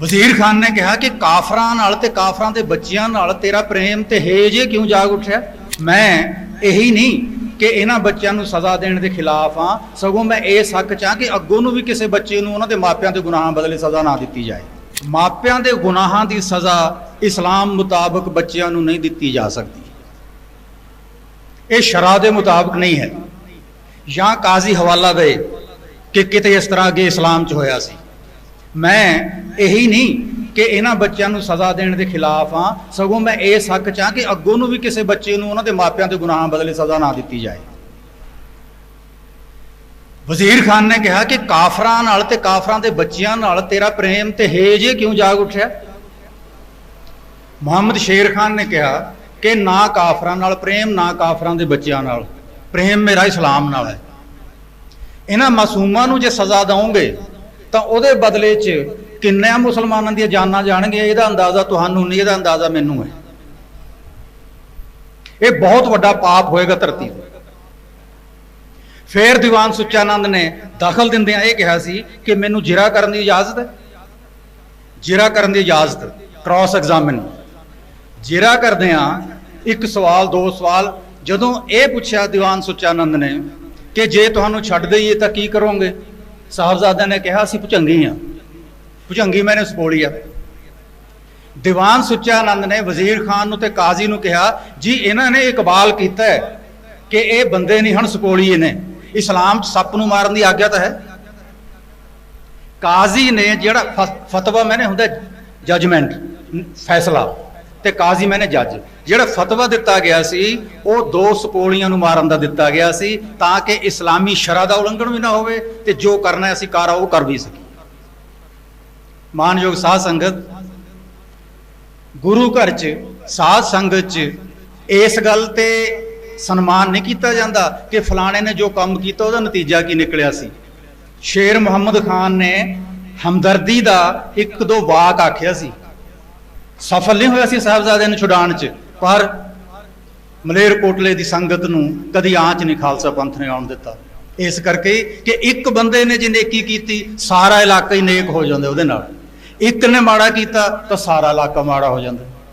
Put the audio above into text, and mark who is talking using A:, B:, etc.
A: ਵਜ਼ੀਰ ਖਾਨ ਨੇ ਕਿਹਾ ਕਿ ਕਾਫਰਾਂ ਨਾਲ ਤੇ ਕਾਫਰਾਂ ਦੇ ਬੱਚਿਆਂ ਨਾਲ ਤੇਰਾ ਪ੍ਰੇਮ ਤੇ ਹੇਜ ਇਹ ਕਿਉਂ ਜਾਗ ਉੱਠਿਆ? ਮੈਂ ਇਹੀ ਨਹੀਂ ਕਿ ਇਹਨਾਂ ਬੱਚਿਆਂ ਨੂੰ ਸਜ਼ਾ ਦੇਣ ਦੇ ਖਿਲਾਫ ਆ ਸਗੋਂ ਮੈਂ ਇਹ ਸੱਕ ਚਾਹ ਕਿ ਅੱਗੋਂ ਨੂੰ ਵੀ ਕਿਸੇ ਬੱਚੇ ਨੂੰ ਉਹਨਾਂ ਦੇ ਮਾਪਿਆਂ ਦੇ ਗੁਨਾਹਾਂ ਬਦਲੇ ਸਜ਼ਾ ਨਾ ਦਿੱਤੀ ਜਾਏ। ਮਾਪਿਆਂ ਦੇ ਗੁਨਾਹਾਂ ਦੀ ਸਜ਼ਾ ਇਸਲਾਮ ਮੁਤਾਬਕ ਬੱਚਿਆਂ ਨੂੰ ਨਹੀਂ ਦਿੱਤੀ ਜਾ ਸਕਦੀ। ਇਹ ਸ਼ਰਾ ਦੇ ਮੁਤਾਬਕ ਨਹੀਂ ਹੈ। ਜਾਂ ਕਾਜ਼ੀ ਹਵਾਲਾ ਦੇ ਕਿ ਕਿਤੇ ਇਸ ਤਰ੍ਹਾਂ ਅੱਗੇ ਇਸਲਾਮ 'ਚ ਹੋਇਆ ਸੀ। ਮੈਂ ਇਹੀ ਨਹੀਂ ਕਿ ਇਹਨਾਂ ਬੱਚਿਆਂ ਨੂੰ ਸਜ਼ਾ ਦੇਣ ਦੇ ਖਿਲਾਫ ਆ ਸਗੋਂ ਮੈਂ ਇਹ ਸੱਕ ਚਾਹ ਕਿ ਅੱਗੋਂ ਨੂੰ ਵੀ ਕਿਸੇ ਬੱਚੇ ਨੂੰ ਉਹਨਾਂ ਦੇ ਮਾਪਿਆਂ ਦੇ ਗੁਨਾਹਾਂ ਬਦਲੇ ਸਜ਼ਾ ਨਾ ਦਿੱਤੀ ਜਾਏ। ਵਜ਼ੀਰ ਖਾਨ ਨੇ ਕਿਹਾ ਕਿ ਕਾਫਰਾਂ ਨਾਲ ਤੇ ਕਾਫਰਾਂ ਦੇ ਬੱਚਿਆਂ ਨਾਲ ਤੇਰਾ ਪ੍ਰੇਮ ਤੇ ਹੇਜ ਕਿਉਂ ਜਾਗ ਉੱਠਿਆ? ਮੁਹੰਮਦ ਸ਼ੇਰ ਖਾਨ ਨੇ ਕਿਹਾ ਕਿ ਨਾ ਕਾਫਰਾਂ ਨਾਲ ਪ੍ਰੇਮ, ਨਾ ਕਾਫਰਾਂ ਦੇ ਬੱਚਿਆਂ ਨਾਲ। ਪ੍ਰੇਮ ਮੇਰਾ ਇਸਲਾਮ ਨਾਲ ਹੈ। ਇਹਨਾਂ ਮਾਸੂਮਾਂ ਨੂੰ ਜੇ ਸਜ਼ਾ ਦਵੋਗੇ ਤਾਂ ਉਹਦੇ ਬਦਲੇ 'ਚ ਕਿੰਨਿਆਂ ਮੁਸਲਮਾਨਾਂ ਦੀਆਂ ਜਾਨਾਂ ਜਾਣਗੀਆਂ, ਇਹਦਾ ਅੰਦਾਜ਼ਾ ਤੁਹਾਨੂੰ ਨਹੀਂ, ਇਹਦਾ ਅੰਦਾਜ਼ਾ ਮੈਨੂੰ ਹੈ। ਇਹ ਬਹੁਤ ਵੱਡਾ ਪਾਪ ਹੋਏਗਾ ਧਰਤੀ ਤੇ। ਫੇਰ ਦੀਵਾਨ ਸੁੱਚਾਨੰਦ ਨੇ ਦਖਲ ਦਿੰਦਿਆਂ ਇਹ ਕਿਹਾ ਸੀ ਕਿ ਮੈਨੂੰ ਜਿਰਾ ਕਰਨ ਦੀ ਇਜਾਜ਼ਤ ਹੈ। ਜਿਰਾ ਕਰਨ ਦੀ ਇਜਾਜ਼ਤ ਕ੍ਰਾਸ ਐਗਜ਼ਾਮਿਨ ਜਿਰਾ ਕਰਦਿਆਂ ਇੱਕ ਸਵਾਲ, ਦੋ ਸਵਾਲ, ਜਦੋਂ ਇਹ ਪੁੱਛਿਆ ਦੀਵਾਨ ਸੁੱਚਾਨੰਦ ਨੇ ਕਿ ਜੇ ਤੁਹਾਨੂੰ ਛੱਡ ਦੇਈਏ ਤਾਂ ਕੀ ਕਰੋਗੇ? ਸਾਹਿਬਜ਼ਾਦਿਆਂ ਨੇ ਕਿਹਾ ਅਸੀਂ ਭੁਜੰਗੀ ਆ ਭੁਜੰਗੀ ਮੈਨੇ ਸਪੋਲੀ ਆ ਦੀਵਾਨ ਸੁੱਚਾਨੰਦ ਨੇ ਵਜ਼ੀਰ ਖਾਨ ਨੂੰ ਤੇ ਕਾਜ਼ੀ ਨੂੰ ਕਿਹਾ ਜੀ ਇਹਨਾਂ ਨੇ ਇਕਬਾਲ ਕੀਤਾ ਹੈ ਕਿ ਇਹ ਬੰਦੇ ਨਹੀਂ ਹਨ ਸਪੋਲੀ ਨੇ ਇਸਲਾਮ 'ਚ ਸੱਪ ਨੂੰ ਮਾਰਨ ਦੀ ਆਗਿਆ ਤਾਂ ਹੈ ਕਾਜ਼ੀ ਨੇ ਜਿਹੜਾ ਫ- ਫਤਵਾ ਮੈਨੇ ਹੁੰਦਾ ਜਜਮੈਂਟ ਫੈਸਲਾ ਤੇ ਕਾਜ਼ੀ ਮੈਨੇ ਜੱਜ। ਜਿਹੜਾ ਫਤਵਾ ਦਿੱਤਾ ਗਿਆ ਸੀ, ਉਹ ਦੋ ਸਪੋਲੀਆਂ ਨੂੰ ਮਾਰਨ ਦਾ ਦਿੱਤਾ ਗਿਆ ਸੀ ਤਾਂ ਕਿ ਇਸਲਾਮੀ ਸ਼ਰਾ ਦਾ ਉਲੰਘਣ ਵੀ ਨਾ ਹੋਵੇ ਤੇ ਜੋ ਕਰਨਾ ਅਸੀਂ ਕਰ ਉਹ ਕਰ ਵੀ ਸਕੀਏ। ਮਾਨਯੋਗ ਸਾਧ ਸੰਗਤ, ਗੁਰੂ ਘਰ 'ਚ, ਸਾਧ ਸੰਗਤ 'ਚ ਇਸ ਗੱਲ ਤੇ ਸਨਮਾਨ ਨਹੀਂ ਕੀਤਾ ਜਾਂਦਾ ਕਿ ਫਲਾਣੇ ਨੇ ਜੋ ਕੰਮ ਕੀਤਾ ਉਹਦਾ ਨਤੀਜਾ ਕੀ ਨਿਕਲਿਆ ਸੀ। ਸ਼ੇਰ ਮੁਹੰਮਦ ਖਾਨ ਨੇ ਹਮਦਰਦੀ ਦਾ ਇੱਕ ਦੋ ਵਾਕ ਆਖਿਆ ਸੀ। ਸਫਲ ਨਹੀਂ ਹੋਇਆ ਸੀ ਸਾਹਿਬਜ਼ਾਦਿਆਂ ਨੂੰ ਛੁਡਾਉਣ 'ਚ, ਪਰ ਮਲੇਰਕੋਟਲੇ ਦੀ ਸੰਗਤ ਨੂੰ ਕਦੀ ਆਂਚ ਨਹੀਂ ਖਾਲਸਾ ਪੰਥ ਨੇ ਆਉਣ ਦਿੱਤਾ। ਇਸ ਕਰਕੇ ਕਿ ਇੱਕ ਬੰਦੇ ਨੇ ਜੇ ਨੇਕੀ ਕੀਤੀ, ਸਾਰਾ ਇਲਾਕਾ ਹੀ ਨੇਕ ਹੋ ਜਾਂਦਾ ਉਹਦੇ ਨਾਲ। ਇੱਕ ਨੇ ਮਾੜਾ ਕੀਤਾ, ਤਾਂ ਸਾਰਾ ਇਲਾਕਾ ਮਾੜਾ ਹੋ ਜਾਂਦਾ।